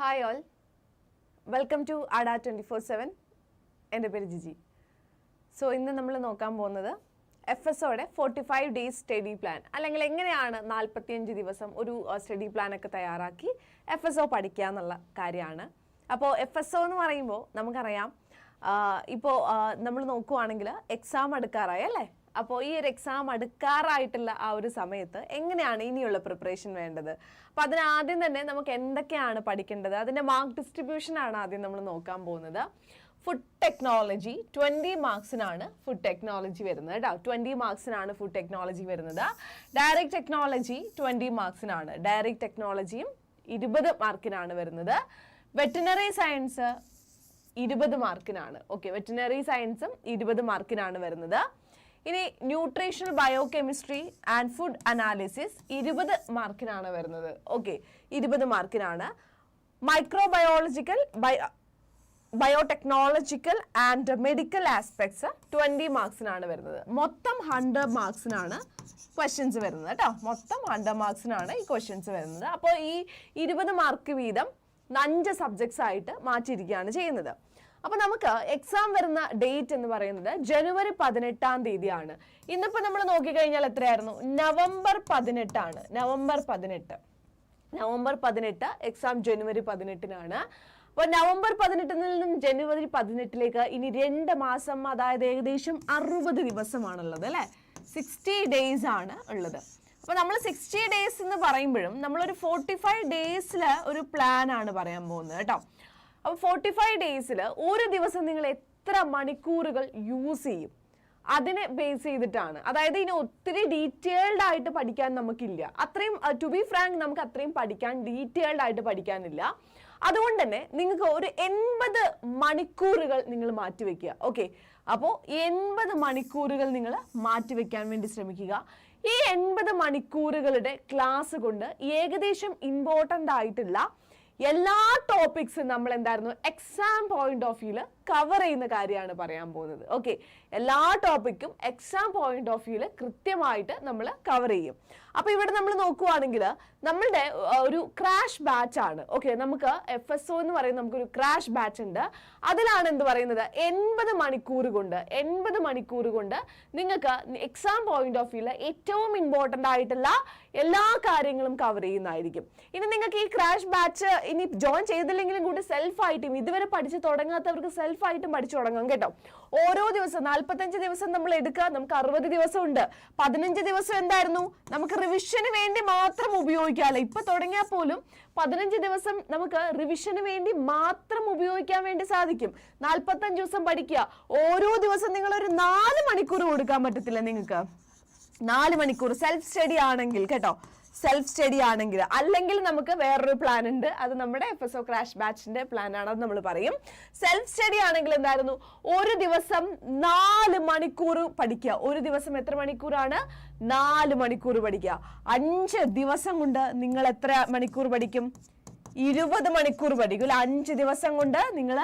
Hi all welcome to Adda twenty four seven എന്റെ പേര് Jiji. So ഇന്ന് നമ്മൾ നോക്കാൻ പോകുന്നത് എഫ് എസ് ഒയുടെ forty five days study plan അല്ലെങ്കിൽ എങ്ങനെയാണ് നാൽപ്പത്തിയഞ്ച് ദിവസം ഒരു സ്റ്റഡി പ്ലാൻ ഒക്കെ തയ്യാറാക്കി എഫ് എസ് ഒ പഠിക്കുക എന്നുള്ള കാര്യമാണ്. അപ്പോൾ എഫ് എസ് ഒ എന്ന് പറയുമ്പോൾ നമുക്കറിയാം ഇപ്പോൾ നമ്മൾ നോക്കുവാണെങ്കിൽ എക്സാം അടുക്കാറായി അല്ലേ? അപ്പോൾ ഈ ഒരു എക്സാം അടുക്കാറായിട്ടുള്ള ആ ഒരു സമയത്ത് എങ്ങനെയാണ് ഇനിയുള്ള പ്രിപ്പറേഷൻ വേണ്ടത്? അപ്പോൾ അതിനാദ്യം തന്നെ നമുക്ക് എന്തൊക്കെയാണ് പഠിക്കേണ്ടത്? അതിന്റെ മാർക്ക് ഡിസ്ട്രിബ്യൂഷൻ ആണ് ആദ്യം നമ്മൾ നോക്കാൻ പോകുന്നത്. ഫുഡ് ടെക്നോളജി ട്വന്റി മാർക്സിനാണ് ഫുഡ് ടെക്നോളജി വരുന്നത് കേട്ടോ ട്വന്റി മാർക്സിനാണ് ഫുഡ് ടെക്നോളജി വരുന്നത്. ഡയറക്റ്റ് ടെക്നോളജി ട്വന്റി മാർക്സിനാണ് ഡയറക്റ്റ് ടെക്നോളജിയും ഇരുപത് മാർക്കിനാണ് വരുന്നത്. വെറ്റിനറി സയൻസ് ഇരുപത് മാർക്കിനാണ് ഓക്കെ വെറ്റിനറി സയൻസും ഇരുപത് മാർക്കിനാണ് വരുന്നത്. ഇനി nutritional bio chemistry and food analysis ഇരുപത് മാർക്കിനാണ് വരുന്നത്. ഓക്കെ ഇരുപത് മാർക്കിനാണ് microbiological bio biotechnological and medical aspects twenty മാർക്സിനാണ് വരുന്നത്. മൊത്തം ഹൺഡ്രഡ് മാർക്സിനാണ് ക്വസ്റ്റ്യൻസ് വരുന്നത് കേട്ടോ. മൊത്തം ഹൺഡ്രഡ് മാർക്സിനാണ് ഈ ക്വസ്റ്റ്യൻസ് വരുന്നത്. അപ്പോൾ ഈ ഇരുപത് മാർക്ക് വീതം അഞ്ച് സബ്ജക്ട്സ് ആയിട്ട് മാറ്റിയിരിക്കുകയാണ് ചെയ്യുന്നത്. അപ്പൊ നമുക്ക് എക്സാം വരുന്ന ഡേറ്റ് എന്ന് പറയുന്നത് ജനുവരി പതിനെട്ടാം തീയതിയാണ്. ഇന്നിപ്പോ നമ്മൾ നോക്കിക്കഴിഞ്ഞാൽ എത്രയായിരുന്നു? നവംബർ പതിനെട്ടാണ്. നവംബർ പതിനെട്ട്. നവംബർ പതിനെട്ട് എക്സാം ജനുവരി പതിനെട്ടിനാണ്. അപ്പോൾ നവംബർ പതിനെട്ടിൽ നിന്നും ജനുവരി പതിനെട്ടിലേക്ക് ഇനി രണ്ട് മാസം അതായത് ഏകദേശം അറുപത് ദിവസമാണുള്ളത് അല്ലേ? സിക്സ്റ്റി ഡേയ്സ് ആണ് ഉള്ളത്. അപ്പോൾ നമ്മൾ സിക്സ്റ്റി ഡേയ്സ് എന്ന് പറയുമ്പോഴും നമ്മളൊരു ഫോർട്ടി ഫൈവ് ഡേയ്സിൽ ഒരു പ്ലാൻ ആണ് പറയാൻ പോകുന്നത് കേട്ടോ. അപ്പോൾ ഫോർട്ടി ഫൈവ് ഡേയ്സിൽ ഒരു ദിവസം നിങ്ങൾ എത്ര മണിക്കൂറുകൾ യൂസ് ചെയ്യും? അതിനെ ബേസ് ചെയ്തിട്ടാണ്. അതായത് ഇനി ഒത്തിരി ഡീറ്റെയിൽഡ് ആയിട്ട് പഠിക്കാൻ നമുക്കില്ല. അത്രയും ടു ബി ഫ്രാങ്ക് നമുക്ക് അത്രയും പഠിക്കാൻ ഡീറ്റെയിൽഡ് ആയിട്ട് പഠിക്കാനില്ല. അതുകൊണ്ട് തന്നെ നിങ്ങൾക്ക് ഒരു എൺപത് മണിക്കൂറുകൾ നിങ്ങൾ മാറ്റിവെക്കുക. ഓക്കെ അപ്പോൾ എൺപത് മണിക്കൂറുകൾ നിങ്ങൾ മാറ്റിവെക്കാൻ വേണ്ടി ശ്രമിക്കുക. ഈ എൺപത് മണിക്കൂറുകളുടെ ക്ലാസ് കൊണ്ട് ഏകദേശം ഇമ്പോർട്ടന്റ് ആയിട്ടുള്ള എല്ലാ ടോപ്പിക്സും നമ്മൾ എന്തായിരുന്നു? എക്സാം പോയിന്റ് ഓഫ് വ്യൂൽ കവർ ചെയ്യുന്ന കാര്യമാണ് പറയാൻ പോകുന്നത്. ഓക്കെ എല്ലാ ടോപ്പിക്കും എക്സാം പോയിന്റ് ഓഫ് വ്യൂൽ കൃത്യമായിട്ട് നമ്മൾ കവർ ചെയ്യും. അപ്പൊ ഇവിടെ നമ്മൾ നോക്കുവാണെങ്കിൽ നമ്മളുടെ ഒരു ക്രാഷ് ബാച്ച് ആണ്. ഓക്കെ നമുക്ക് എഫ് എസ് ഒ എന്ന് പറയുന്ന നമുക്കൊരു ക്രാഷ് ബാച്ച് ഉണ്ട്. അതിലാണ് എന്ത് പറയുന്നത്? എൺപത് മണിക്കൂർ കൊണ്ട് എൺപത് മണിക്കൂർ കൊണ്ട് നിങ്ങൾക്ക് എക്സാം പോയിന്റ് ഓഫ് വ്യൂൽ ഏറ്റവും ഇമ്പോർട്ടന്റ് ആയിട്ടുള്ള എല്ലാ കാര്യങ്ങളും കവർ ചെയ്യുന്നതായിരിക്കും. ഇനി നിങ്ങൾക്ക് ഈ ക്രാഷ് ബാച്ച് ഇനി ജോയിൻ ചെയ്തില്ലെങ്കിലും കൂടി സെൽഫായിട്ടും ഇതുവരെ പഠിച്ച് തുടങ്ങാത്തവർക്ക് സെൽഫായിട്ടും പഠിച്ചു തുടങ്ങാം കേട്ടോ. ഓരോ ദിവസം നാൽപ്പത്തഞ്ച് ദിവസം നമ്മൾ എടുക്കുക. നമുക്ക് അറുപത് ദിവസം ഉണ്ട് പതിനഞ്ച് ദിവസം എന്തായിരുന്നു? നമുക്ക് റിവിഷന് വേണ്ടി മാത്രം ഉപയോഗിക്കാമല്ലോ. ഇപ്പൊ തുടങ്ങിയാൽ പോലും പതിനഞ്ച് ദിവസം നമുക്ക് റിവിഷന് വേണ്ടി മാത്രം ഉപയോഗിക്കാൻ വേണ്ടി സാധിക്കും. നാൽപ്പത്തഞ്ച് ദിവസം പഠിക്കുക. ഓരോ ദിവസം നിങ്ങൾ ഒരു നാല് മണിക്കൂർ കൊടുക്കാൻ പറ്റത്തില്ല നിങ്ങൾക്ക്. നാല് മണിക്കൂർ. സെൽഫ് സ്റ്റഡി ആണെങ്കിൽ കേട്ടോ. സെൽഫ് സ്റ്റഡി ആണെങ്കിൽ അല്ലെങ്കിൽ നമുക്ക് വേറൊരു പ്ലാൻ ഉണ്ട്. അത് നമ്മുടെ എഫ് എസ് ഒ ക്രാഷ് ബാച്ചിന്റെ പ്ലാൻ ആണെന്ന് നമ്മൾ പറയും. സെൽഫ് സ്റ്റഡി ആണെങ്കിൽ എന്തായിരുന്നു? ഒരു ദിവസം നാല് മണിക്കൂർ പഠിക്കുക. ഒരു ദിവസം എത്ര മണിക്കൂറാണ്? നാല് മണിക്കൂർ പഠിക്കുക. അഞ്ച് ദിവസം കൊണ്ട് നിങ്ങൾ എത്ര മണിക്കൂർ പഠിക്കും? ഇരുപത് മണിക്കൂർ പഠിക്കും. അല്ലെ അഞ്ച് ദിവസം കൊണ്ട് നിങ്ങൾ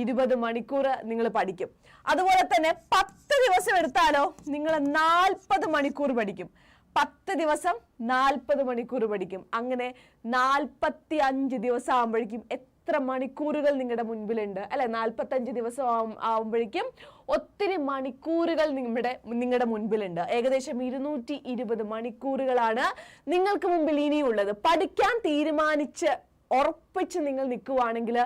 ഇരുപത് മണിക്കൂർ നിങ്ങൾ പഠിക്കും. അതുപോലെ തന്നെ പത്ത് ദിവസം എടുത്താലോ? നിങ്ങൾ നാൽപ്പത് മണിക്കൂർ പഠിക്കും. പത്ത് ദിവസം നാൽപ്പത് മണിക്കൂർ പഠിക്കും. അങ്ങനെ നാൽപ്പത്തി അഞ്ച് ദിവസം ആകുമ്പോഴേക്കും എത്ര മണിക്കൂറുകൾ നിങ്ങളുടെ മുൻപിലുണ്ട്? അല്ലെ നാൽപ്പത്തഞ്ച് ദിവസം ആവും- ആവുമ്പോഴേക്കും ഒത്തിരി മണിക്കൂറുകൾ നിങ്ങളുടെ നിങ്ങളുടെ മുൻപിലുണ്ട്. ഏകദേശം ഇരുന്നൂറ്റി ഇരുപത് മണിക്കൂറുകളാണ് നിങ്ങൾക്ക് മുമ്പിൽ ഇനിയുള്ളത്. പഠിക്കാൻ തീരുമാനിച്ച് ഉറപ്പിച്ച് നിങ്ങൾ നിൽക്കുവാണെങ്കിൽ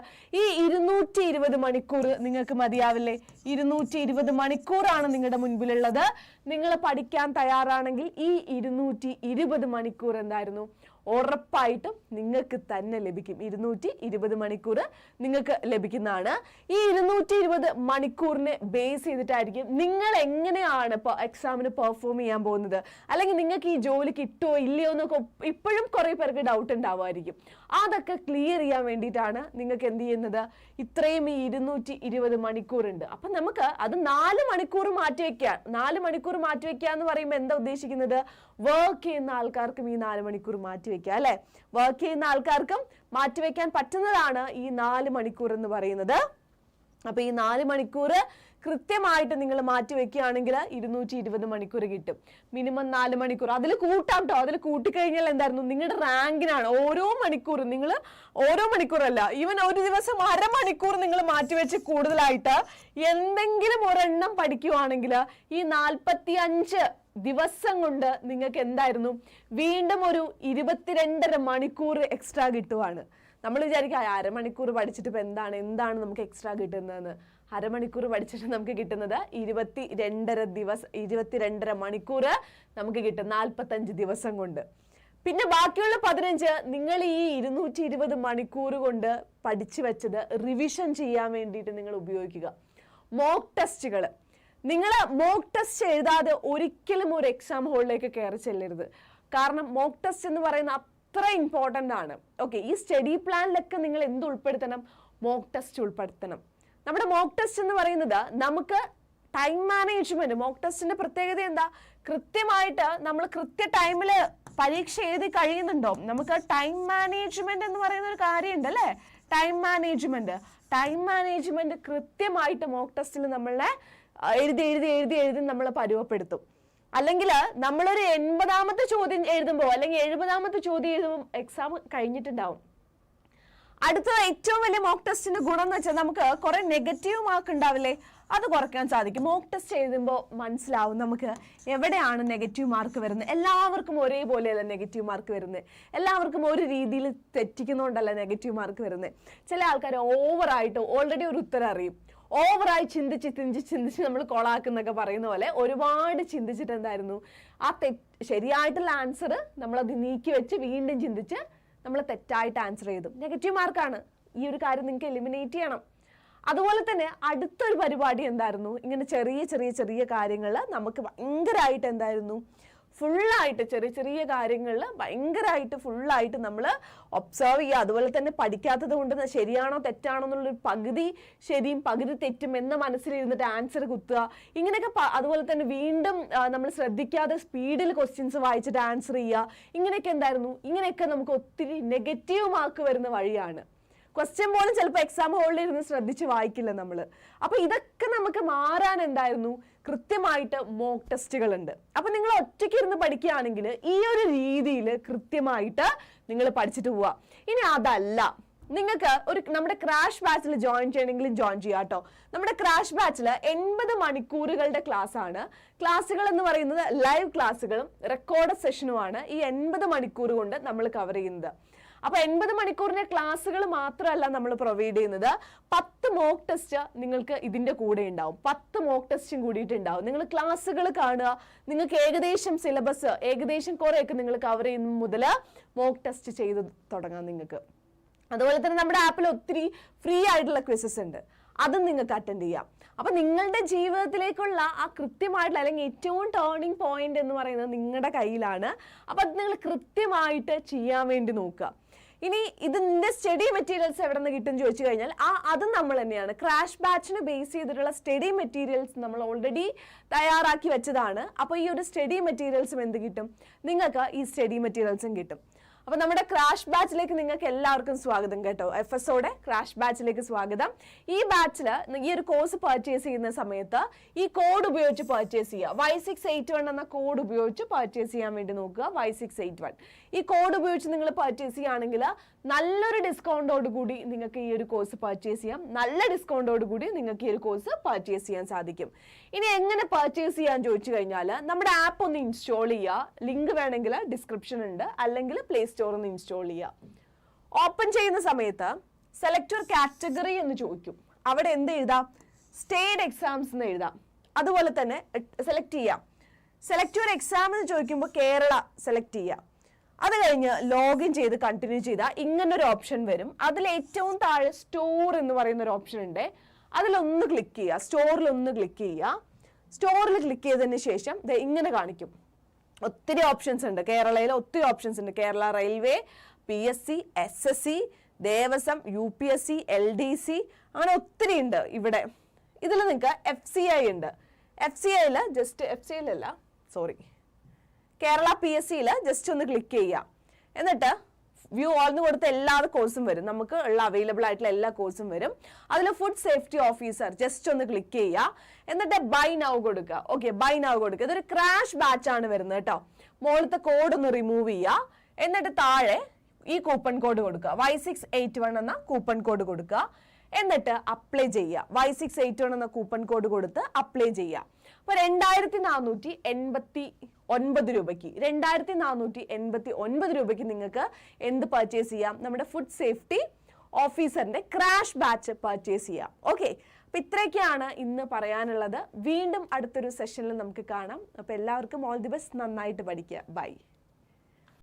ഈ ഇരുന്നൂറ്റി ഇരുപത് മണിക്കൂർ നിങ്ങൾക്ക് മതിയാവില്ലേ? ഇരുന്നൂറ്റി ഇരുപത് മണിക്കൂറാണ് നിങ്ങളുടെ മുൻപിലുള്ളത്. നിങ്ങൾ പഠിക്കാൻ തയ്യാറാണെങ്കിൽ ഈ ഇരുന്നൂറ്റി ഇരുപത് മണിക്കൂർ എന്തായിരുന്നു? ഉറപ്പായിട്ടും നിങ്ങൾക്ക് തന്നെ ലഭിക്കും. ഇരുന്നൂറ്റി ഇരുപത് മണിക്കൂർ നിങ്ങൾക്ക് ലഭിക്കുന്നതാണ്. ഈ ഇരുന്നൂറ്റി ഇരുപത് മണിക്കൂറിനെ ബേസ് ചെയ്തിട്ടായിരിക്കും നിങ്ങൾ എങ്ങനെയാണ് ഇപ്പോൾ എക്സാമിന് പെർഫോം ചെയ്യാൻ പോകുന്നത്? അല്ലെങ്കിൽ നിങ്ങൾക്ക് ഈ ജോലി കിട്ടുമോ ഇല്ലയോ എന്നൊക്കെ ഇപ്പോഴും കുറേ പേർക്ക് ഡൗട്ട് ഉണ്ടാവുമായിരിക്കും. അതൊക്കെ ക്ലിയർ ചെയ്യാൻ വേണ്ടിയിട്ടാണ് നിങ്ങൾക്ക് എന്ത് ചെയ്യുന്നത്? ഇത്രയും ഈ ഇരുന്നൂറ്റി ഇരുപത് മണിക്കൂറുണ്ട്. അപ്പം നമുക്ക് അത് നാല് മണിക്കൂർ മാറ്റി വയ്ക്കുക നാല് മണിക്കൂർ മാറ്റി വയ്ക്കുക എന്ന് പറയുമ്പോൾ എന്താ ഉദ്ദേശിക്കുന്നത്? വർക്ക് ചെയ്യുന്ന ആൾക്കാർക്കും ഈ നാല് മണിക്കൂർ മാറ്റി വെക്കുക അല്ലെ? വർക്ക് ചെയ്യുന്ന ആൾക്കാർക്കും മാറ്റിവെക്കാൻ പറ്റുന്നതാണ് ഈ നാല് മണിക്കൂർ എന്ന് പറയുന്നത്. അപ്പൊ ഈ നാല് മണിക്കൂർ കൃത്യമായിട്ട് നിങ്ങൾ മാറ്റി വെക്കുകയാണെങ്കിൽ ഇരുന്നൂറ്റി ഇരുപത് മണിക്കൂർ കിട്ടും. മിനിമം നാല് മണിക്കൂർ. അതിൽ കൂട്ടാം കേട്ടോ അതിൽ കൂട്ടിക്കഴിഞ്ഞാൽ എന്തായിരുന്നു? നിങ്ങളുടെ റാങ്കിനാണ് ഓരോ മണിക്കൂറും നിങ്ങൾ ഓരോ മണിക്കൂറല്ല ഈവൻ ഒരു ദിവസം അരമണിക്കൂർ നിങ്ങൾ മാറ്റിവെച്ച് കൂടുതലായിട്ട് എന്തെങ്കിലും ഒരെണ്ണം പഠിക്കുവാണെങ്കിൽ ഈ നാൽപ്പത്തി അഞ്ച് ദിവസം കൊണ്ട് നിങ്ങൾക്ക് എന്തായിരുന്നു? വീണ്ടും ഒരു ഇരുപത്തിരണ്ടര മണിക്കൂർ എക്സ്ട്രാ കിട്ടുവാണ്. നമ്മൾ വിചാരിക്കുക "ആ, അരമണിക്കൂർ പഠിച്ചിട്ട് ഇപ്പം എന്താണ്? എന്താണ് നമുക്ക് എക്സ്ട്രാ കിട്ടുന്നതെന്ന്? അരമണിക്കൂർ പഠിച്ചിട്ട് നമുക്ക് കിട്ടുന്നത് ഇരുപത്തി രണ്ടര ദിവസം ഇരുപത്തി രണ്ടര മണിക്കൂർ നമുക്ക് കിട്ടും നാൽപ്പത്തഞ്ച് ദിവസം കൊണ്ട്. പിന്നെ ബാക്കിയുള്ള പതിനഞ്ച് നിങ്ങൾ ഈ ഇരുന്നൂറ്റി ഇരുപത് മണിക്കൂർ കൊണ്ട് പഠിച്ചു വെച്ചത് റിവിഷൻ ചെയ്യാൻ വേണ്ടിയിട്ട് നിങ്ങൾ ഉപയോഗിക്കുക. മോക്ക് ടെസ്റ്റുകൾ നിങ്ങൾ മോക്ക് ടെസ്റ്റ് എഴുതാതെ ഒരിക്കലും ഒരു എക്സാം ഹോളിലേക്ക് കയറി ചെല്ലരുത്. കാരണം മോക്ക് ടെസ്റ്റ് എന്ന് പറയുന്ന അത്ര ഇമ്പോർട്ടന്റ് ആണ്. ഓക്കെ ഈ സ്റ്റഡി പ്ലാനിലൊക്കെ നിങ്ങൾ എന്ത് ഉൾപ്പെടുത്തണം? മോക്ക് ടെസ്റ്റ് ഉൾപ്പെടുത്തണം. നമ്മുടെ മോക്ക് ടെസ്റ്റ് എന്ന് പറയുന്നത് നമുക്ക് ടൈം മാനേജ്മെന്റ് മോക്ക് ടെസ്റ്റിന്റെ പ്രത്യേകത എന്താ? കൃത്യമായിട്ട് നമ്മൾ കൃത്യ ടൈമിൽ പരീക്ഷ എഴുതി കഴിയുന്നുണ്ടോ? നമുക്ക് ടൈം മാനേജ്മെന്റ് എന്ന് പറയുന്ന ഒരു കാര്യമുണ്ട് അല്ലേ? ടൈം മാനേജ്മെന്റ് ടൈം മാനേജ്മെന്റ് കൃത്യമായിട്ട് മോക്ക് ടെസ്റ്റിൽ നമ്മളെ എഴുതി എഴുതി എഴുതി എഴുതി നമ്മൾ പരുവപ്പെടുത്തും. അല്ലെങ്കിൽ നമ്മളൊരു എൺപതാമത്തെ ചോദ്യം എഴുതുമ്പോൾ അല്ലെങ്കിൽ എഴുപതാമത്തെ ചോദ്യം എഴുതുമ്പോൾ എക്സാം കഴിഞ്ഞിട്ടുണ്ടാവും. അടുത്ത ഏറ്റവും വലിയ മോക്ക് ടെസ്റ്റിന്റെ ഗുണം എന്ന് വെച്ചാൽ നമുക്ക് കുറെ നെഗറ്റീവ് മാർക്ക് ഉണ്ടാവില്ലേ? അത് കുറയ്ക്കാൻ സാധിക്കും. മോക്ക് ടെസ്റ്റ് എഴുതുമ്പോൾ മനസ്സിലാവും നമുക്ക് എവിടെയാണ് നെഗറ്റീവ് മാർക്ക് വരുന്നത്. എല്ലാവർക്കും ഒരേപോലെയല്ല നെഗറ്റീവ് മാർക്ക് വരുന്നത്. എല്ലാവർക്കും ഒരു രീതിയിൽ തെറ്റിക്കുന്നതുകൊണ്ടല്ല നെഗറ്റീവ് മാർക്ക് വരുന്നത്. ചില ആൾക്കാർ ഓവറായിട്ട് ഓൾറെഡി ഒരു ഉത്തരം അറിയും. ഓവറായി ചിന്തിച്ച് ചിന്തിച്ച് ചിന്തിച്ച് നമ്മൾ കൊളാക്കുന്നൊക്കെ പറയുന്ന പോലെ ഒരുപാട് ചിന്തിച്ചിട്ട് എന്തായിരുന്നു ആ തെറ്റ് ശരിയായിട്ടുള്ള ആൻസർ നമ്മളത് നീക്കി വെച്ച് വീണ്ടും ചിന്തിച്ച് നമ്മൾ തെറ്റായിട്ട് ആൻസർ ചെയ്തു. നെഗറ്റീവ് മാർക്കാണ് ഈ ഒരു കാര്യം നിങ്ങൾക്ക് എലിമിനേറ്റ് ചെയ്യണം. അതുപോലെ തന്നെ അടുത്തൊരു പരിപാടി എന്തായിരുന്നു? ഇങ്ങനെ ചെറിയ ചെറിയ ചെറിയ കാര്യങ്ങൾ നമുക്ക് ഭയങ്കരമായിട്ട് എന്തായിരുന്നു? ഫുള്ളായിട്ട് ചെറിയ ചെറിയ കാര്യങ്ങളിൽ ഭയങ്കരമായിട്ട് ഫുള്ളായിട്ട് നമ്മൾ ഒബ്സർവ് ചെയ്യുക. അതുപോലെ തന്നെ പഠിക്കാത്തത് കൊണ്ട് ശരിയാണോ തെറ്റാണോ എന്നുള്ളൊരു പകുതി ശരിയും പകുതി തെറ്റും എന്ന മനസ്സിലിരുന്നിട്ട് ആൻസർ കുത്തുക. ഇങ്ങനെയൊക്കെ അതുപോലെ തന്നെ വീണ്ടും നമ്മൾ ശ്രദ്ധിക്കാതെ സ്പീഡിൽ ക്വസ്റ്റ്യൻസ് വായിച്ചിട്ട് ആൻസർ ചെയ്യുക. ഇങ്ങനെയൊക്കെ എന്തായിരുന്നു? ഇങ്ങനെയൊക്കെ നമുക്ക് ഒത്തിരി നെഗറ്റീവ് മാർക്ക് വരുന്ന വഴിയാണ്. ക്വസ്റ്റ്യൻ പോലും ചിലപ്പോൾ എക്സാം ഹോളിൽ ഇരുന്ന് ശ്രദ്ധിച്ച് വായിക്കില്ല നമ്മൾ അപ്പോൾ ഇതൊക്കെ നമുക്ക് മാറാൻ എന്തായിരുന്നു? കൃത്യമായിട്ട് മോക്ക് ടെസ്റ്റുകൾ ഉണ്ട് അപ്പൊ നിങ്ങൾ ഒറ്റയ്ക്ക് ഇരുന്ന് പഠിക്കുകയാണെങ്കിൽ ഈ ഒരു രീതിയിൽ കൃത്യമായിട്ട് നിങ്ങൾ പഠിച്ചിട്ട് പോവുക. ഇനി അതല്ല. നിങ്ങൾക്ക് ഒരു നമ്മുടെ ക്രാഷ് ബാച്ചിൽ ജോയിൻ ചെയ്യണമെങ്കിൽ ജോയിൻ ചെയ്യാം കേട്ടോ. നമ്മുടെ ക്രാഷ് ബാച്ചിൽ എൺപത് മണിക്കൂറുകളുടെ ക്ലാസ് ആണ്. ക്ലാസ്സുകൾ എന്ന് പറയുന്നത് ലൈവ് ക്ലാസ്സുകളും റെക്കോർഡ് സെഷനുമാണ് ഈ എൺപത് മണിക്കൂർ കൊണ്ട് നമ്മൾ കവർ ചെയ്യുന്നത്. അപ്പൊ എൺപത് മണിക്കൂറിന്റെ ക്ലാസ്സുകൾ മാത്രമല്ല നമ്മൾ പ്രൊവൈഡ് ചെയ്യുന്നത്. പത്ത് മോക്ക് ടെസ്റ്റ് നിങ്ങൾക്ക് ഇതിന്റെ കൂടെ ഉണ്ടാവും. പത്ത് മോക്ക് ടെസ്റ്റും കൂടിയിട്ട് ഉണ്ടാവും. നിങ്ങൾ ക്ലാസ്സുകൾ കാണുക. നിങ്ങൾക്ക് ഏകദേശം സിലബസ് ഏകദേശം കുറെയൊക്കെ നിങ്ങൾ കവർ ചെയ്യുന്ന മുതൽ മോക്ക് ടെസ്റ്റ് ചെയ്ത് തുടങ്ങാം നിങ്ങൾക്ക്. അതുപോലെ തന്നെ നമ്മുടെ ആപ്പിൽ ഒത്തിരി ഫ്രീ ആയിട്ടുള്ള ക്വിസസ് ഉണ്ട്. അതും നിങ്ങൾക്ക് അറ്റൻഡ് ചെയ്യാം. അപ്പൊ നിങ്ങളുടെ ജീവിതത്തിലേക്കുള്ള ആ കൃത്യമായിട്ടുള്ള അല്ലെങ്കിൽ ഏറ്റവും ടേണിംഗ് പോയിന്റ് എന്ന് പറയുന്നത് നിങ്ങളുടെ കയ്യിലാണ്. അപ്പൊ അത് നിങ്ങൾ കൃത്യമായിട്ട് ചെയ്യാൻ വേണ്ടി നോക്കുക. ഇനി ഇതിന്റെ സ്റ്റഡി മെറ്റീരിയൽസ് എവിടെ നിന്ന് കിട്ടും ചോദിച്ചു കഴിഞ്ഞാൽ ആ അത് നമ്മൾ തന്നെയാണ്. ക്രാഷ് ബാച്ചിന് ബേസ് ചെയ്തിട്ടുള്ള സ്റ്റഡി മെറ്റീരിയൽസ് നമ്മൾ ഓൾറെഡി തയ്യാറാക്കി വെച്ചതാണ്. അപ്പോൾ ഈ ഒരു സ്റ്റഡി മെറ്റീരിയൽസും എന്ത് കിട്ടും? നിങ്ങൾക്ക് ഈ സ്റ്റഡി മെറ്റീരിയൽസും കിട്ടും. അപ്പൊ നമ്മുടെ ക്രാഷ് ബാച്ചിലേക്ക് നിങ്ങൾക്ക് എല്ലാവർക്കും സ്വാഗതം കേട്ടോ. എഫ് എസ് ഒയുടെ ക്രാഷ് ബാച്ചിലേക്ക് സ്വാഗതം. ഈ ബാച്ചിൽ ഈ ഒരു കോഴ്സ് പർച്ചേസ് ചെയ്യുന്ന സമയത്ത് ഈ കോഡ് ഉപയോഗിച്ച് പർച്ചേസ് ചെയ്യുക. വൈ സിക്സ് എയ്റ്റ് വൺ എന്ന കോഡ് ഉപയോഗിച്ച് പർച്ചേസ് ചെയ്യാൻ വേണ്ടി നോക്കുക. വൈ സിക്സ് എയ്റ്റ് വൺ ഈ കോഡ് ഉപയോഗിച്ച് നിങ്ങൾ പർച്ചേസ് ചെയ്യുകയാണെങ്കിൽ നല്ലൊരു ഡിസ്കൗണ്ടോട് കൂടി നിങ്ങൾക്ക് ഈ ഒരു കോഴ്സ് പർച്ചേസ് ചെയ്യാം. നല്ല ഡിസ്കൗണ്ടോട് കൂടി നിങ്ങൾക്ക് ഈ ഒരു കോഴ്സ് പർച്ചേസ് ചെയ്യാൻ സാധിക്കും. ഇനി എങ്ങനെ പർച്ചേസ് ചെയ്യാൻ ചോദിച്ചു കഴിഞ്ഞാൽ നമ്മുടെ ആപ്പ് ഒന്ന് ഇൻസ്റ്റാൾ ചെയ്യുക ലിങ്ക് വേണമെങ്കിൽ ഡിസ്ക്രിപ്ഷൻ ഉണ്ട്. അല്ലെങ്കിൽ പ്ലേ സ്റ്റോറിൽ നിന്ന് ഇൻസ്റ്റാൾ ചെയ്യുക ഓപ്പൺ ചെയ്യുന്ന സമയത്ത് സെലക്ട് കാറ്റഗറി എന്ന് ചോദിക്കും. അവിടെ എന്ത് എഴുതാം? സ്റ്റേറ്റ് എക്സാംസ് എന്ന് എഴുതാം. അതുപോലെ തന്നെ സെലക്ട് ചെയ്യാം. സെലക്ട് യുവർ എക്സാം എന്ന് ചോദിക്കുമ്പോൾ കേരള സെലക്ട് ചെയ്യുക അത് കഴിഞ്ഞ് ലോഗിൻ ചെയ്ത് കണ്ടിന്യൂ ചെയ്താൽ ഇങ്ങനൊരു ഓപ്ഷൻ വരും. അതിൽ ഏറ്റവും താഴെ സ്റ്റോർ എന്ന് പറയുന്ന ഒരു ഓപ്ഷൻ ഉണ്ട്. അതിലൊന്ന് ക്ലിക്ക് ചെയ്യുക. സ്റ്റോറിൽ ഒന്ന് ക്ലിക്ക് ചെയ്യുക. സ്റ്റോറിൽ ക്ലിക്ക് ചെയ്തതിന് ശേഷം ദേ ഇങ്ങനെ കാണിക്കും. ഒത്തിരി ഓപ്ഷൻസ് ഉണ്ട്. കേരളയിൽ ഒത്തിരി ഓപ്ഷൻസ് ഉണ്ട്. Kerala railway P S C S S C Devaswom U P S C L D C അങ്ങനെ ഒത്തിരി ഉണ്ട് ഇവിടെ. ഇതിൽ നിങ്ങൾക്ക് എഫ് സി ഐ ഉണ്ട്. എഫ് സി ഐയിൽ ജസ്റ്റ് എഫ് സി ഐയിലല്ല സോറി കേരള പി എസ് സിയിൽ ജസ്റ്റ് ഒന്ന് ക്ലിക്ക് ചെയ്യുക എന്നിട്ട് വ്യൂ ഓൾ എന്ന് കൊടുത്ത എല്ലാ കോഴ്സും വരും. നമുക്ക് ഉള്ള അവൈലബിൾ ആയിട്ടുള്ള എല്ലാ കോഴ്സും വരും. അതിൽ ഫുഡ് സേഫ്റ്റി ഓഫീസർ ജസ്റ്റ് ഒന്ന് ക്ലിക്ക് ചെയ്യുക എന്നിട്ട് ബൈ നൗ കൊടുക്കുക. ഓക്കെ ബൈ നൗ കൊടുക്കുക. ഇതൊരു ക്രാഷ് ബാച്ച് ആണ് വരുന്നത് കേട്ടോ മുകളിലത്തെ കോഡ് ഒന്ന് റിമൂവ് ചെയ്യുക എന്നിട്ട് താഴെ ഈ കൂപ്പൺ കോഡ് കൊടുക്കുക. വൈ സിക്സ് എയ്റ്റ് വൺ എന്ന കൂപ്പൺ കോഡ് കൊടുക്കുക. എന്നിട്ട് അപ്ലൈ ചെയ്യുക വൈ സിക്സ് എയ്റ്റ് വൺ എന്ന കൂപ്പൺ കോഡ് കൊടുത്ത് അപ്ലൈ ചെയ്യുക അപ്പൊ രണ്ടായിരത്തി നാനൂറ്റി എൺപത്തി ഒൻപത് രൂപയ്ക്ക് രണ്ടായിരത്തി നാനൂറ്റി എൺപത്തി ഒൻപത് രൂപയ്ക്ക് നിങ്ങൾക്ക് എന്ത് പർച്ചേസ് ചെയ്യാം? നമ്മുടെ ഫുഡ് സേഫ്റ്റി ഓഫീസറിന്റെ ക്രാഷ് ബാച്ച് പർച്ചേസ് ചെയ്യാം. ഓക്കെ അപ്പൊ ഇത്രയൊക്കെയാണ് ഇന്ന് പറയാനുള്ളത്. വീണ്ടും അടുത്തൊരു സെഷനിൽ നമുക്ക് കാണാം. അപ്പൊ എല്ലാവർക്കും ഓൾ ദി ബെസ്റ്റ് നന്നായിട്ട് പഠിക്കുക. ബൈ